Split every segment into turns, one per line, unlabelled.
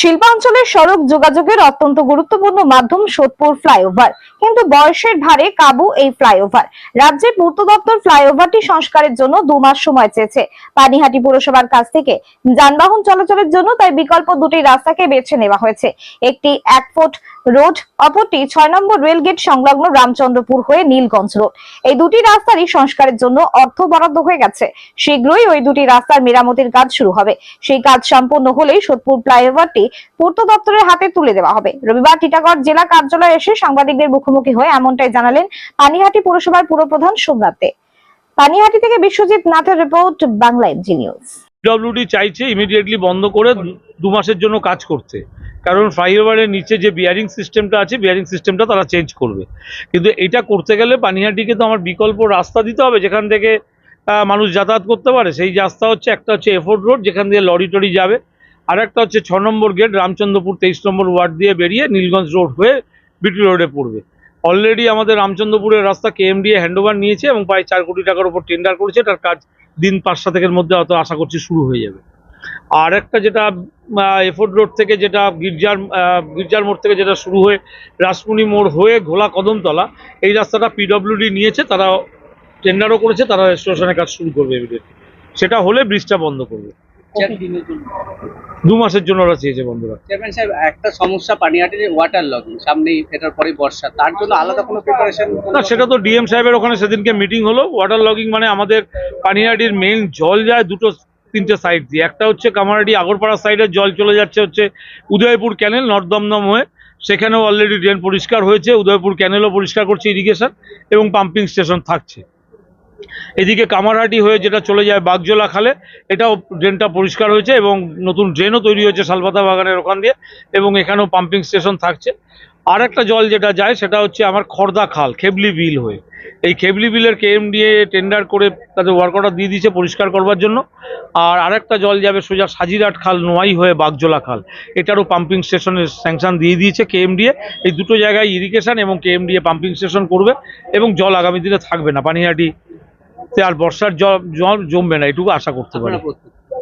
শিল্পাঞ্চলের সড়ক যোগাযোগের অত্যন্ত গুরুত্বপূর্ণ মাধ্যম সোদপুর ফ্লাইওভার। কিন্তু বয়সের ভারে কাবু এই ফ্লাইওভার। রাজ্যের পূর্ত দপ্তর ফ্লাইওভারটি সংস্কারের জন্য দু মাস সময় চেয়েছে। পানিহাটি পুরসভার কাছ থেকে যানবাহন চলাচলের জন্য তাই বিকল্প দুটি রাস্তাকে বেছে নেওয়া হয়েছে। একটি এক ফুট রোড, অপরটি ছয় নম্বর রেলগেট সংলগ্ন রামচন্দ্রপুর হয়ে নীলগঞ্জ রোড। এই দুটি রাস্তারই সংস্কারের জন্য অর্থ বরাদ্দ হয়ে গেছে। শীঘ্রই ওই দুটি রাস্তার মেরামতির কাজ শুরু হবে। সেই কাজ সম্পূর্ণ হলেই সোদপুর ফ্লাইওভারটি পূর্ত দপ্তরের হাতে তুলে দেওয়া হবে। রবিবার টিটাগড় জেলা কার্যালয়ে এসে সাংবাদিকদের মুখোমুখি হয়ে এমনটাই জানালেন পানিহাটি পুরসভার পুরপ্রধান সোমনাথ পানিহাটি থেকে বিশ্বজিৎ নাথের report, Bangla MG news.
PWD চাইছে ইমিডিয়েটলি বন্ধ করে দু মাসের জন্য কাজ করতে। কারণ ফ্লাইওভারের নিচে যে বিয়ারিং সিস্টেমটা আছে বিয়ারিং সিস্টেমটা তারা চেঞ্জ করবে। কিন্তু এটা করতে গেলে পানিহাটিকে তো আমার বিকল্প রাস্তা দিতে হবে, যেখান থেকে মানুষ যাতায়াত করতে পারে। সেই রাস্তা হচ্ছে, একটা হচ্ছে এফোর্ড রোড যেখান দিয়ে লরি টরি যাবে। আর একটা হচ্ছে ছ নম্বর গেট রামচন্দ্রপুর তেইশ নম্বর ওয়ার্ড দিয়ে বেরিয়ে নীলগঞ্জ রোড হয়ে বিটি রোডে পড়বে। অলরেডি আমাদের রামচন্দ্রপুরের রাস্তা কেএমডিএ হ্যান্ডওভার নিয়েছে এবং প্রায় চার কোটি টাকার উপর টেন্ডার করেছে। তার কাজ দিন পাঁচ সাতেকের মধ্যে হয়তো আশা করছি শুরু হয়ে যাবে। আর একটা যেটা এফোর্ড রোড থেকে যেটা গির্জার গির্জার মোড় থেকে যেটা শুরু হয়ে রাসমণি মোড় হয়ে ঘোলা কদমতলা এই রাস্তাটা পিডব্লিউডি নিয়েছে তারা টেন্ডারও করেছে তারা রেস্টোরেশনের কাজ শুরু করবে সেটা হলে ব্রিজটা বন্ধ করবে।
জন্য?
দু মাসের জন্য ওরা চেয়েছে বন্ধুরা।
চেয়ারম্যান সাহেব একটা সমস্যা পানিহাটির ওয়াটার লগিং সামনেই এটার পরে বর্ষা তার জন্য আলাদা কোনো প্রিপারেশন
না সেটা তো ডিএম সাহেবের ওখানে সেদিনকে মিটিং হলো। ওয়াটার লগিং মানে আমাদের পানিহাটির মেইন জল যায় দুটো তিনটে সাইড দিয়ে। একটা হচ্ছে কামারহাটি আগরপাড়া সাইডের জল চলে যাচ্ছে হচ্ছে উদয়পুর ক্যানেল নর্থ দমদম হয়ে। সেখানেও অলরেডি ড্রেন পরিষ্কার হয়েছে, উদয়পুর ক্যানেলও পরিষ্কার করছে ইরিগেশন এবং পাম্পিং স্টেশন থাকছে। এদিকে কামারহাটি হয়ে যেটা চলে যায় বাগজোলা খালে, এটাও ড্রেনটা পরিষ্কার হয়েছে এবং নতুন ড্রেনও তৈরি হয়েছে শালপাতা বাগানের ওখান দিয়ে এবং এখানেও পাম্পিং স্টেশন থাকছে। আর একটা জল যেটা যায় সেটা হচ্ছে আমার খর্দা খাল, খেবলি বিল হয়ে। এই খেবলি বিলের কেএমডিএ টেন্ডার করে তাদের ওয়ার্ক অর্ডার দিয়ে দিয়েছে পরিষ্কার করবার জন্য। আর আরেকটা জল যাবে সোজা সাজিরাট খাল, নোয়াই হয়ে বাগজোলা খাল। এটারও পাম্পিং স্টেশনের স্যাংশন দিয়ে দিয়েছে কেএমডিএ এই দুটো জায়গায় ইরিগেশন এবং কেএমডিএ পাম্পিং স্টেশন করবে এবং জল আগামী দিনে থাকবে না। পানিহাটি আর বর্ষার জল জল জমবে না, এটুকু আশা করতে পারি।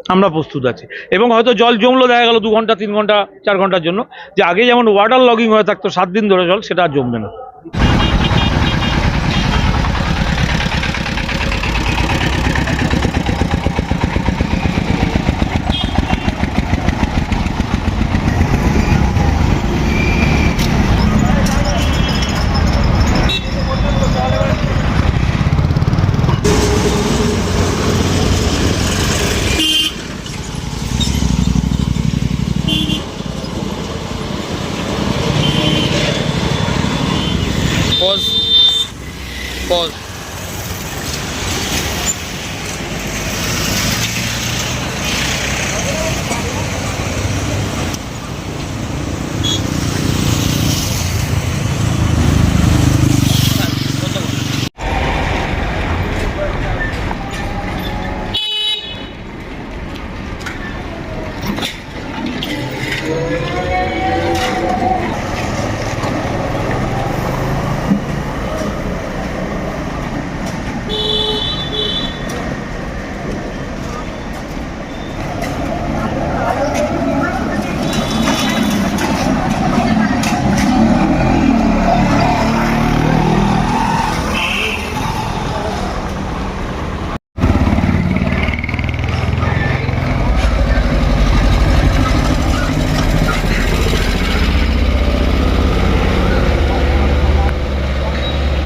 আমরা প্রস্তুত আছি। এবং হয়তো জল জমলো, দেখা গেল দু ঘণ্টা, তিন ঘণ্টা, চার ঘণ্টার জন্য। যে আগে যেমন ওয়াটার লগিং হয়ে থাকতো, সাত দিন ধরে জল, সেটা আর জমবে না।
Pause. Pause.